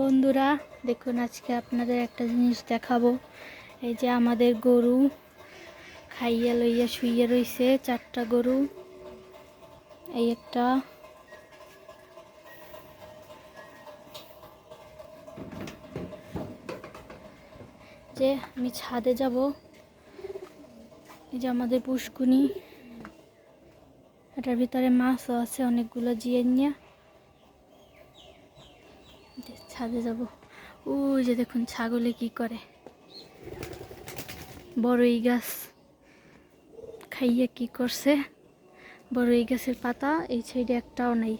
বন্ধুরা, দেখুন আজকে আপনাদের একটা জিনিস দেখাবো। এই যে আমাদের গরু খাইয়া লইয়া শুইয়া রইছে, চারটা গরু। এই একটা। যে আমি ছাদে যাব, এই যে আমাদের পুষ্কুনি। এটার ভিতরে মাছও আছে, অনেকগুলো জিয়ে নিয়ে যে ছাদে যাব। ওই যে দেখুন ছাগলে কি করে। বড়ই গাছ খাইয়ে কি করছে। বড়ই গাছের পাতা, এই সাইডে একটাও নাই।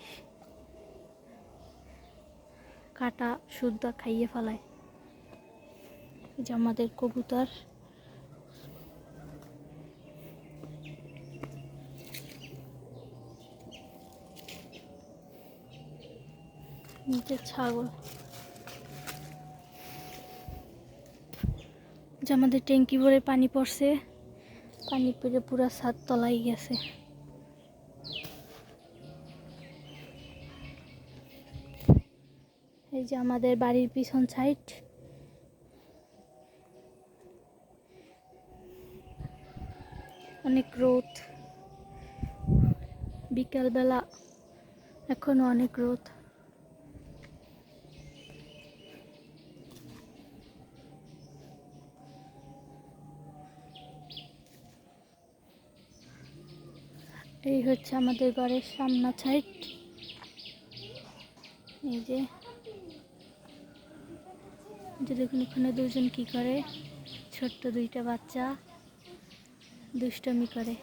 কাটা শুদ্ধ খাইয়ে ফেলায়। যে আমাদের কবুতর। নিচে ছাগল। যে আমাদের ট্যাঙ্কি ভরে পানি পড়ছে, পানি পড়ে পুরো ছাদ তলাই গেছে। এই যে আমাদের বাড়ির পিছন সাইড। অনেক রোদ। বিকালবেলা এখনও অনেক রোদ। এই হচ্ছে আমাদের ঘরের সামনা সাইড এই যে যে দেখুন ওখানে দুজন কি করে? ছোট্ট দুইটা বাচ্চা, দুষ্টমি করে।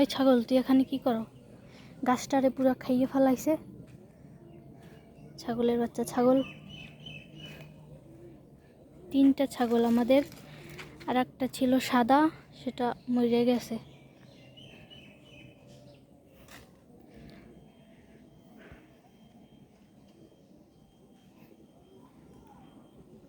এই ছাগল, তুই এখানে কি করো? গাছটারে পুরো খাইয়ে ফেলাইছে। ছাগলের বাচ্চা ছাগল। তিনটা ছাগল আমাদের। আর একটা ছিল সাদা, সেটা মরে গেছে।